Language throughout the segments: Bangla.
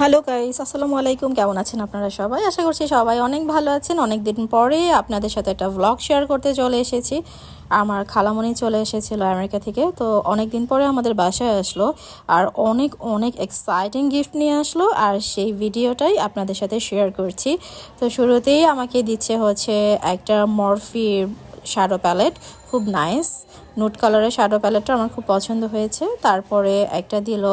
হ্যালো গাইস আসসালামু আলাইকুম কেমন আছেন আপনারা সবাই? আশা করছি সবাই অনেক ভালো আছেন। অনেক দিন পরে আপনাদের সাথে একটা ভ্লগ শেয়ার করতে চলে এসেছি। আমার খালামণি চলে এসেছিল আমেরিকা থেকে। তো অনেক দিন পরে আমাদের বাসায় আসলো আর অনেক অনেক এক্সাইটিং গিফট নিয়ে আসলো আর সেই ভিডিওটাই আপনাদের সাথে শেয়ার করছি। তো শুরুতেই আমাকে দিচ্ছে হচ্ছে একটা মরফি শ্যাডো প্যালেট খুব নাইস নুট কালারের শ্যাডো প্যালেটটা আমার খুব পছন্দ হয়েছে। তারপরে একটা দিল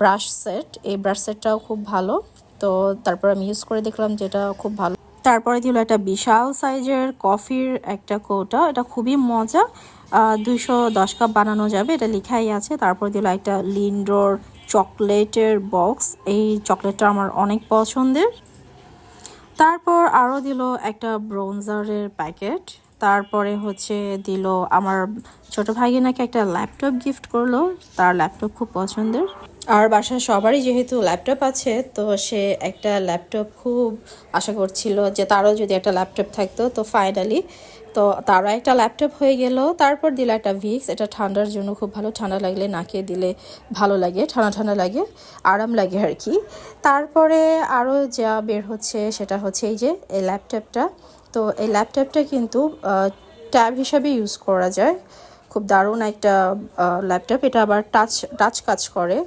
ব্রাশ সেট। এই ব্রাশ সেটটাও খুব ভালো। তো তারপর আমি ইউজ করে দেখলাম যেটা খুব ভালো। তারপরে দিল একটা বিশাল সাইজের কফির একটা কৌটা। এটা খুবই মজা। দুইশো দশ কাপ বানানো যাবে, এটা লেখাই আছে। তারপর দিল একটা লিন্ডোর চকলেটের বক্স এই চকলেটটা আমার অনেক পছন্দের। তারপর আরও দিল একটা ব্রোঞ্জারের প্যাকেট তারপরে হচ্ছে দিল আমার ছোট ভাগিনাকে একটা ল্যাপটপ গিফট করল তার ল্যাপটপ খুব পছন্দের। আর বাসায় সবারই যেহেতু ল্যাপটপ আছে, তো সে একটা ল্যাপটপ খুব আশা করছিল যে তারও যদি একটা ল্যাপটপ থাকতো, তো ফাইনালি তো তারও একটা ল্যাপটপ হয়ে গেল। তারপর দিল একটা ভিক্স এটা ঠান্ডার জন্য খুব ভালো, ঠান্ডা লাগলে নাকে দিলে ভালো লাগে, ঠান্ডা ঠান্ডা লাগে, আরাম লাগে আর কি। তারপরে আরও যা বের হচ্ছে সেটা হচ্ছে এই যে এই ল্যাপটপটা তো এই ল্যাপটপটা কিন্তু ট্যাব হিসাবে ইউজ করা যায়। খুব দারুণ একটা ল্যাপটপ এটা আবার টাচ টাচ কাজ করে।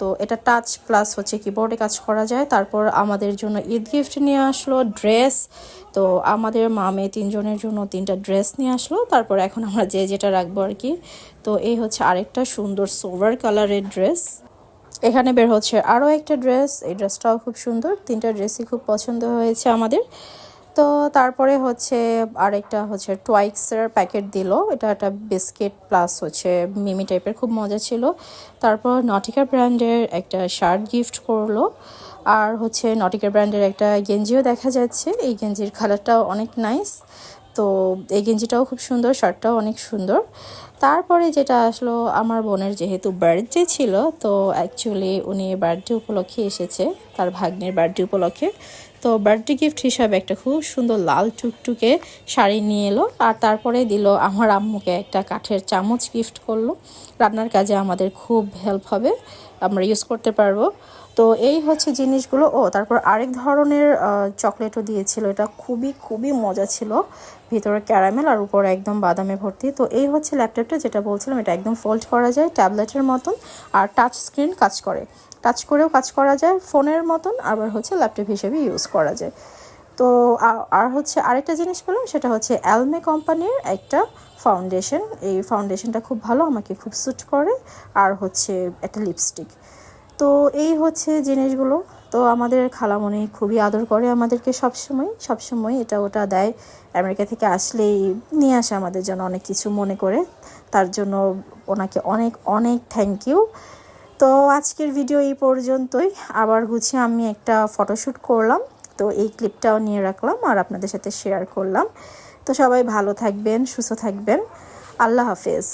তো এটা টাচ প্লাস হচ্ছে কিবোর্ডে কাজ করা যায়। তারপর আমাদের জন্য ঈদ গিফট নিয়ে আসলো ড্রেস তো আমাদের মামে তিনজনের জন্য তিনটা ড্রেস নিয়ে আসলো। তারপর এখন আমরা যে যেটা রাখব আর কি। তো এই হচ্ছে আরেকটা সুন্দর সোভার কালারের ড্রেস এখানে বের হচ্ছে আরও একটা ড্রেস এই ড্রেসটাও খুব সুন্দর। তিনটা ড্রেসই খুব পছন্দ হয়েছে আমাদের। তো তারপরে হচ্ছে আরেকটা হচ্ছে টোয়াইক্সের প্যাকেট দিল। এটা একটা বিস্কিট প্লাস হচ্ছে মিমি টাইপের খুব মজা ছিল। তারপর নটিকা ব্র্যান্ডের একটা শার্ট গিফট করল। আর হচ্ছে নটিকা ব্র্যান্ডের একটা গেঞ্জিও দেখা যাচ্ছে। এই গেঞ্জির কালারটাও অনেক নাইস তো এই গেঞ্জিটাও খুব সুন্দর, শার্টটাও অনেক সুন্দর। তারপরে যেটা আসলো, আমার বোনের যেহেতু বার্থডে ছিল, তো অ্যাকচুয়ালি উনি বার্থডে উপলক্ষে এসেছে, তার ভাগ্নের বার্থডে উপলক্ষে। তো বার্থডে গিফট হিসাবে একটা খুব সুন্দর লাল টুকটুকে শাড়ি নিয়ে এলো, আর তারপরে দিল আমার আম্মুকে একটা কাঠের চামচ গিফট করল। রান্নার কাজে আমাদের খুব হেল্প হবে, আমরা ইউজ করতে পারব। তো এই হচ্ছে জিনিসগুলো। ও, তারপর আরেক ধরনের চকলেটও দিয়েছিল। এটা খুবই খুবই মজা ছিল। ভিতরে ক্যারামেল আর উপরে একদম বাদামে ভর্তি। তো এই হচ্ছে ল্যাপটপটা যেটা বলছিলাম, এটা একদম ফোল্ড করা যায়, ট্যাবলেটের মতন। আর টাচ স্ক্রিন কাজ করে। টাচ করেও কাজ করা যায়, ফোনের মতন আবার হচ্ছে ল্যাপটপ হিসেবে ইউজ করা যায়। তো আর হচ্ছে আরেকটা জিনিস পেলাম, সেটা হচ্ছে অ্যালমে কোম্পানির একটা ফাউন্ডেশন এই ফাউন্ডেশনটা খুব ভালো, আমাকে খুব স্যুট করে। আর হচ্ছে একটা লিপস্টিক তো এই হচ্ছে জিনিসগুলো। তো আমাদের খালামণি খুবই আদর করে আমাদেরকে সবসময় সবসময় এটা ওটা দেয়। আমেরিকা থেকে আসলেই নিয়ে আসে আমাদের জন্য অনেক কিছু মনে করে। তার জন্য ওনাকে অনেক অনেক থ্যাংক ইউ তো আজকের ভিডিও এই পর্যন্তই। আবার গুছিয়ে আমি একটা ফটোশ্যুট করলাম। তো এই ক্লিপটাও নিয়ে রাখলাম আর আপনাদের সাথে শেয়ার করলাম। তো সবাই ভালো থাকবেন, সুস্থ থাকবেন। আল্লাহ হাফেজ।